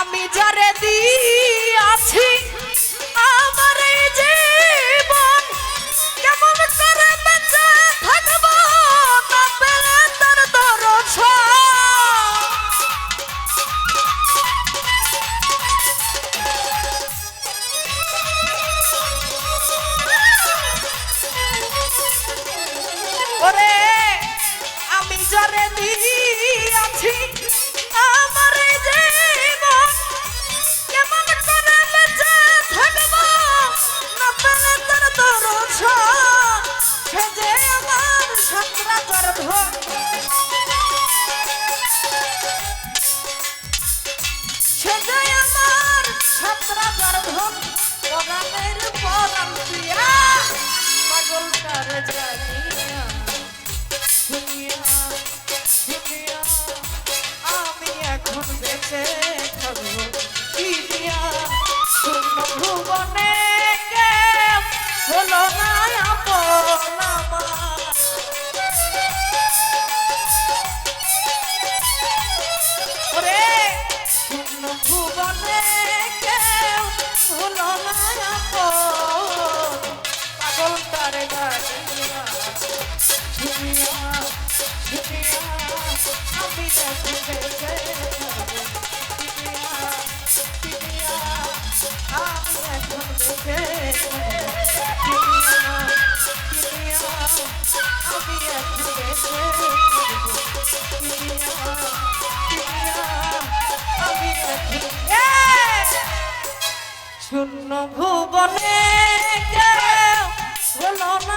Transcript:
আমি যারে দিয়াছি যারে দিয়াছি। আমার জীবন কেমন করে বেঁচে থাকব? না পেলে তার দর্শন সে যে আমার সাতরা গর্ভ। সে যে আমার সাতরা গর্ভ। পরাণের পরাণ প্রিয়া পাগলটার জানিয়া শুনিয়া ভুবনে কেউ হলো না পাগল তারে গাড়িয়া শুনিয়া শুনিয়া আমি এখন শূন্য ভুবনে হলো না।